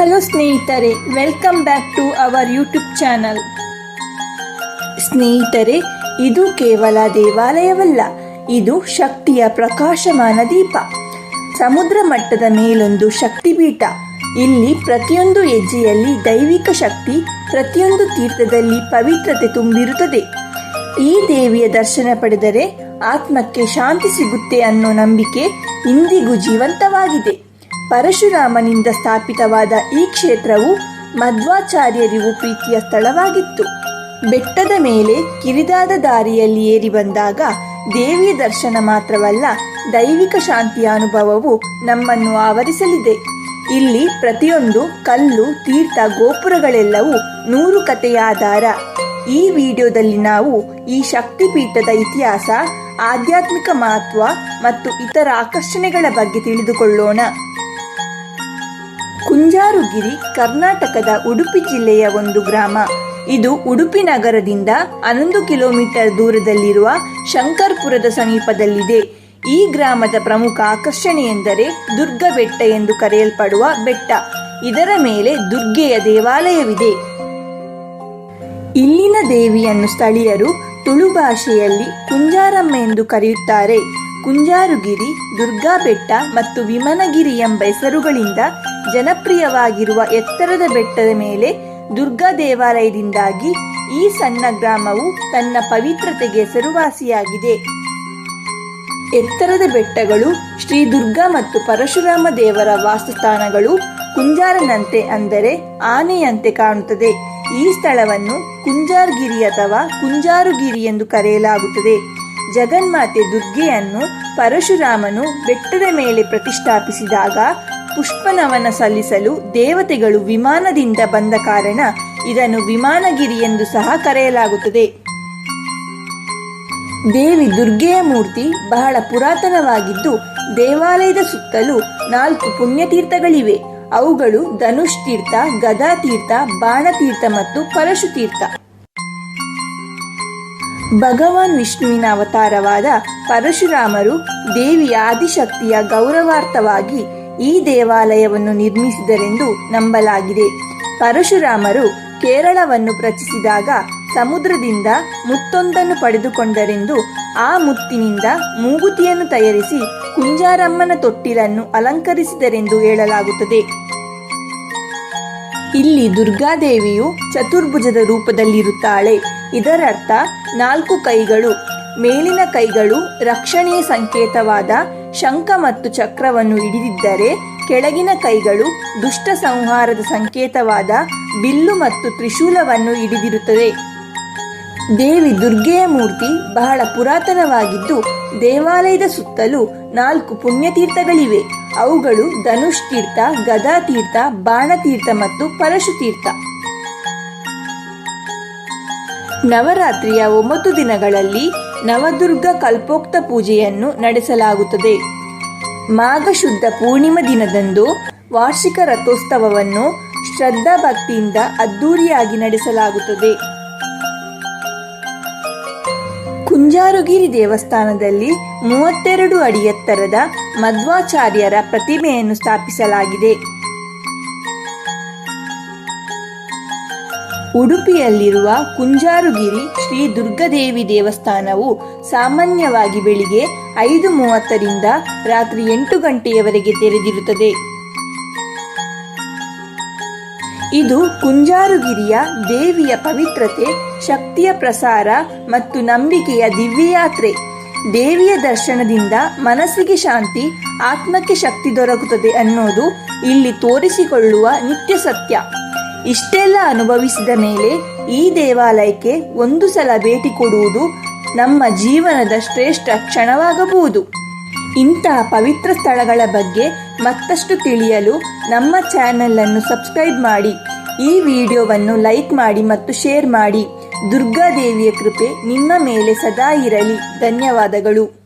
Hello ಸ್ನೇಹಿತರೆ welcome back to our YouTube channel ಸ್ನೇಹಿತರೆ, ಇದು ಕೇವಲ ದೇವಾಲಯವಲ್ಲ, ಇದು ಶಕ್ತಿಯ ಪ್ರಕಾಶಮಾನ ದೀಪ. ಸಮುದ್ರ ಮಟ್ಟದ ಮೇಲೊಂದು ಶಕ್ತಿಪೀಠ, ಇಲ್ಲಿ ಪ್ರತಿಯೊಂದು ಹೆಜ್ಜೆಯಲ್ಲಿ ದೈವಿಕ ಶಕ್ತಿ, ಪ್ರತಿಯೊಂದು ತೀರ್ಥದಲ್ಲಿ ಪವಿತ್ರತೆ ತುಂಬಿರುತ್ತದೆ. ಈ ದೇವಿಯ ದರ್ಶನ ಪಡೆದರೆ ಆತ್ಮಕ್ಕೆ ಶಾಂತಿ ಸಿಗುತ್ತೆ ಅನ್ನೋ ನಂಬಿಕೆ ಇಂದಿಗೂ ಜೀವಂತವಾಗಿದೆ. ಪರಶುರಾಮನಿಂದ ಸ್ಥಾಪಿತವಾದ ಈ ಕ್ಷೇತ್ರವು ಮಧ್ವಾಚಾರ್ಯರಿಗೂ ಪ್ರೀತಿಯ ಸ್ಥಳವಾಗಿತ್ತು. ಬೆಟ್ಟದ ಮೇಲೆ ಕಿರಿದಾದ ದಾರಿಯಲ್ಲಿ ಏರಿ ಬಂದಾಗ ದೇವಿಯ ದರ್ಶನ ಮಾತ್ರವಲ್ಲ, ದೈವಿಕ ಶಾಂತಿಯ ಅನುಭವವು ನಮ್ಮನ್ನು ಆವರಿಸಲಿದೆ. ಇಲ್ಲಿ ಪ್ರತಿಯೊಂದು ಕಲ್ಲು, ತೀರ್ಥ, ಗೋಪುರಗಳೆಲ್ಲವೂ ನೂರು ಕಥೆಯ ಆಧಾರ. ಈ ವಿಡಿಯೋದಲ್ಲಿ ನಾವು ಈ ಶಕ್ತಿಪೀಠದ ಇತಿಹಾಸ, ಆಧ್ಯಾತ್ಮಿಕ ಮಹತ್ವ ಮತ್ತು ಇತರ ಆಕರ್ಷಣೆಗಳ ಬಗ್ಗೆ ತಿಳಿದುಕೊಳ್ಳೋಣ. ಕುಂಜಾರುಗಿರಿ ಕರ್ನಾಟಕದ ಉಡುಪಿ ಜಿಲ್ಲೆಯ ಒಂದು ಗ್ರಾಮ. ಇದು ಉಡುಪಿ ನಗರದಿಂದ ಹನ್ನೊಂದು ಕಿಲೋಮೀಟರ್ ದೂರದಲ್ಲಿರುವ ಶಂಕರ್ಪುರದ ಸಮೀಪದಲ್ಲಿದೆ. ಈ ಗ್ರಾಮದ ಪ್ರಮುಖ ಆಕರ್ಷಣೆ ಎಂದರೆ ದುರ್ಗ ಬೆಟ್ಟ ಎಂದು ಕರೆಯಲ್ಪಡುವ ಬೆಟ್ಟ. ಇದರ ಮೇಲೆ ದುರ್ಗೆಯ ದೇವಾಲಯವಿದೆ. ಇಲ್ಲಿನ ದೇವಿಯನ್ನು ಸ್ಥಳೀಯರು ತುಳು ಭಾಷೆಯಲ್ಲಿ ಕುಂಜಾರಮ್ಮ ಎಂದು ಕರೆಯುತ್ತಾರೆ. ಕುಂಜಾರುಗಿರಿ, ದುರ್ಗಾ ಬೆಟ್ಟ ಮತ್ತು ವಿಮನಗಿರಿ ಎಂಬ ಹೆಸರುಗಳಿಂದ ಜನಪ್ರಿಯವಾಗಿರುವ ಎತ್ತರದ ಬೆಟ್ಟದ ಮೇಲೆ ದುರ್ಗಾ ದೇವಾಲಯದಿಂದಾಗಿ ಈ ಸಣ್ಣ ಗ್ರಾಮವು ತನ್ನ ಪವಿತ್ರತೆಗೆ ಹೆಸರುವಾಸಿಯಾಗಿದೆ. ಎತ್ತರದ ಬೆಟ್ಟಗಳು ಶ್ರೀ ದುರ್ಗಾ ಮತ್ತು ಪರಶುರಾಮ ದೇವರ ವಾಸಸ್ಥಾನಗಳು ಕುಂಜಾರನಂತೆ ಅಂದರೆ ಆನೆಯಂತೆ ಕಾಣುತ್ತದೆ. ಈ ಸ್ಥಳವನ್ನು ಕುಂಜಾರ್ಗಿರಿ ಅಥವಾ ಕುಂಜಾರುಗಿರಿ ಎಂದು ಕರೆಯಲಾಗುತ್ತದೆ. ಜಗನ್ಮಾತೆ ದುರ್ಗೆಯನ್ನು ಪರಶುರಾಮನು ಬೆಟ್ಟದ ಮೇಲೆ ಪ್ರತಿಷ್ಠಾಪಿಸಿದಾಗ ಪುಷ್ಪನವನ ಸಲ್ಲಿಸಲು ದೇವತೆಗಳು ವಿಮಾನದಿಂದ ಬಂದ ಕಾರಣ ಇದನ್ನು ವಿಮಾನಗಿರಿ ಎಂದು ಸಹ ಕರೆಯಲಾಗುತ್ತದೆ. ದೇವಿ ದುರ್ಗೆಯ ಮೂರ್ತಿ ಬಹಳ ಪುರಾತನವಾಗಿದ್ದು, ದೇವಾಲಯದ ಸುತ್ತಲೂ ನಾಲ್ಕು ಪುಣ್ಯತೀರ್ಥಗಳಿವೆ. ಅವುಗಳು ಧನುಷ್ ತೀರ್ಥ ಗದಾ ತೀರ್ಥ ಬಾಣತೀರ್ಥ ಮತ್ತು ಪರಶು ತೀರ್ಥ ಭಗವಾನ್ ವಿಷ್ಣುವಿನ ಅವತಾರವಾದ ಪರಶುರಾಮರು ದೇವಿಯ ಆದಿಶಕ್ತಿಯ ಗೌರವಾರ್ಥವಾಗಿ ಈ ದೇವಾಲಯವನ್ನು ನಿರ್ಮಿಸಿದರೆಂದು ನಂಬಲಾಗಿದೆ. ಪರಶುರಾಮರು ಕೇರಳವನ್ನು ರಚಿಸಿದಾಗ ಸಮುದ್ರದಿಂದ ಮುತ್ತೊಂದನ್ನು ಪಡೆದುಕೊಂಡರೆಂದು ಆ ಮುತ್ತಿನಿಂದ ಮೂಗುತಿಯನ್ನು ತಯಾರಿಸಿ ಕುಂಜಾರಮ್ಮನ ತೊಟ್ಟಿಲನ್ನು ಅಲಂಕರಿಸಿದರೆಂದು ಹೇಳಲಾಗುತ್ತದೆ. ಇಲ್ಲಿ ದುರ್ಗಾದೇವಿಯು ಚತುರ್ಭುಜದ ರೂಪದಲ್ಲಿರುತ್ತಾಳೆ. ಇದರರ್ಥ ನಾಲ್ಕು ಕೈಗಳು, ಮೇಲಿನ ಕೈಗಳು ರಕ್ಷಣೆಯ ಸಂಕೇತವಾದ ಶಂಖ ಮತ್ತು ಚಕ್ರವನ್ನು ಹಿಡಿದಿದ್ದರೆ ಕೆಳಗಿನ ಕೈಗಳು ದುಷ್ಟ ಸಂಹಾರದ ಸಂಕೇತವಾದ ಬಿಲ್ಲು ಮತ್ತು ತ್ರಿಶೂಲವನ್ನು ಹಿಡಿದಿರುತ್ತದೆ ದೇವಿ ದುರ್ಗೆಯ ಮೂರ್ತಿ ಬಹಳ ಪುರಾತನವಾಗಿದ್ದು, ದೇವಾಲಯದ ಸುತ್ತಲೂ ನಾಲ್ಕು ಪುಣ್ಯತೀರ್ಥಗಳಿವೆ. ಅವುಗಳು ಧನುಷ್ ತೀರ್ಥ, ಗದಾ ತೀರ್ಥ ಬಾಣತೀರ್ಥ ಮತ್ತು ಪರಶು ತೀರ್ಥ. ನವರಾತ್ರಿಯ ಒಂಬತ್ತು ದಿನಗಳಲ್ಲಿ ನವದುರ್ಗ ಕಲ್ಪೋಕ್ತ ಪೂಜೆಯನ್ನು ನಡೆಸಲಾಗುತ್ತದೆ. ಮಾಘ ಶುದ್ಧ ಪೂರ್ಣಿಮಾ ದಿನದಂದು ವಾರ್ಷಿಕ ರಥೋತ್ಸವವನ್ನು ಶ್ರದ್ಧಾ ಭಕ್ತಿಯಿಂದ ಅದ್ದೂರಿಯಾಗಿ ನಡೆಸಲಾಗುತ್ತದೆ. ಕುಂಜಾರುಗಿರಿ ದೇವಸ್ಥಾನದಲ್ಲಿ ಮೂವತ್ತೆರಡು ಅಡಿ ಎತ್ತರದ ಮಧ್ವಾಚಾರ್ಯರ ಪ್ರತಿಮೆಯನ್ನು ಸ್ಥಾಪಿಸಲಾಗಿದೆ. ಉಡುಪಿಯಲ್ಲಿರುವ ಕುಂಜಾರುಗಿರಿ ಶ್ರೀ ದುರ್ಗಾದೇವಿ ದೇವಸ್ಥಾನವು ಸಾಮಾನ್ಯವಾಗಿ ಬೆಳಿಗ್ಗೆ ಐದು ಮೂವತ್ತರಿಂದ ರಾತ್ರಿ ಎಂಟು ಗಂಟೆಯವರೆಗೆ ತೆರೆದಿರುತ್ತದೆ. ಇದು ಕುಂಜಾರುಗಿರಿಯ ದೇವಿಯ ಪವಿತ್ರತೆ, ಶಕ್ತಿಯ ಪ್ರಸಾರ ಮತ್ತು ನಂಬಿಕೆಯ ದಿವ್ಯಯಾತ್ರೆ. ದೇವಿಯ ದರ್ಶನದಿಂದ ಮನಸ್ಸಿಗೆ ಶಾಂತಿ, ಆತ್ಮಕ್ಕೆ ಶಕ್ತಿ ದೊರಕುತ್ತದೆ ಅನ್ನೋದು ಇಲ್ಲಿ ತೋರಿಸಿಕೊಳ್ಳುವ ನಿತ್ಯ ಸತ್ಯ. ಇಷ್ಟೆಲ್ಲ ಅನುಭವಿಸಿದ ಮೇಲೆ ಈ ದೇವಾಲಯಕ್ಕೆ ಒಂದು ಸಲ ಭೇಟಿ ಕೊಡುವುದು ನಮ್ಮ ಜೀವನದ ಶ್ರೇಷ್ಠ ಕ್ಷಣವಾಗಬಹುದು. ಇಂತಹ ಪವಿತ್ರ ಸ್ಥಳಗಳ ಬಗ್ಗೆ ಮತ್ತಷ್ಟು ತಿಳಿಯಲು ನಮ್ಮ ಚಾನೆಲ್ ಅನ್ನು ಸಬ್ಸ್ಕ್ರೈಬ್ ಮಾಡಿ. ಈ ವಿಡಿಯೋವನ್ನು ಲೈಕ್ ಮಾಡಿ ಮತ್ತು ಶೇರ್ ಮಾಡಿ. ದುರ್ಗಾದೇವಿಯ ಕೃಪೆ ನಿಮ್ಮ ಮೇಲೆ ಸದಾ ಇರಲಿ. ಧನ್ಯವಾದಗಳು.